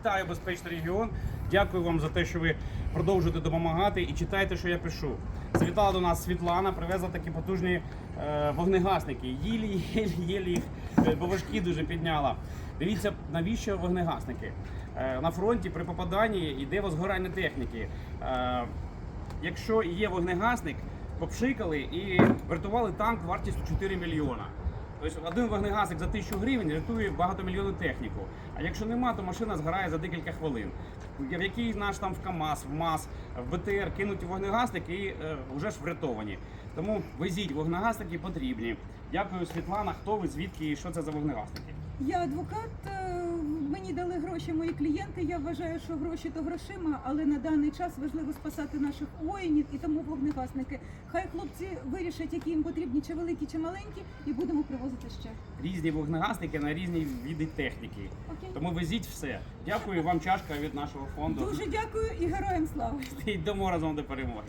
Вітаю безпечний регіон. Дякую вам за те, що ви продовжуєте допомагати і читаєте, що я пишу. Завітала до нас Світлана, привезла такі потужні е, вогнегасники. Їлі, їлі, їлі їх, е, бо важкі дуже підняла. Дивіться, навіщо вогнегасники? Е, на фронті при попаданні йде возгорання техніки. Е, якщо є вогнегасник, попшикали і врятували танк вартістю 4 мільйона. Тобто один вогнегасик за тисячу гривень рятує багатомільйонну техніку. А якщо нема, то машина згорає за декілька хвилин. В який наш там в КАМАЗ, в МАЗ, в БТР кинуть вогнегасник і е, вже ж врятовані. Тому везіть вогнегасники потрібні. Дякую, Світлана. Хто ви, звідки і що це за вогнегасники? Я адвокат, е, мені дали мої клієнти. Я вважаю, що гроші то грошима, але на даний час важливо спасати наших воїнів і тому вогнегасники. Хай хлопці вирішать, які їм потрібні, чи великі, чи маленькі, і будемо привозити ще. Різні вогнегасники на різні види техніки. Окей. Тому везіть все. Дякую вам чашка від нашого фонду. Дуже дякую і героям слава. Йдемо разом до перемоги.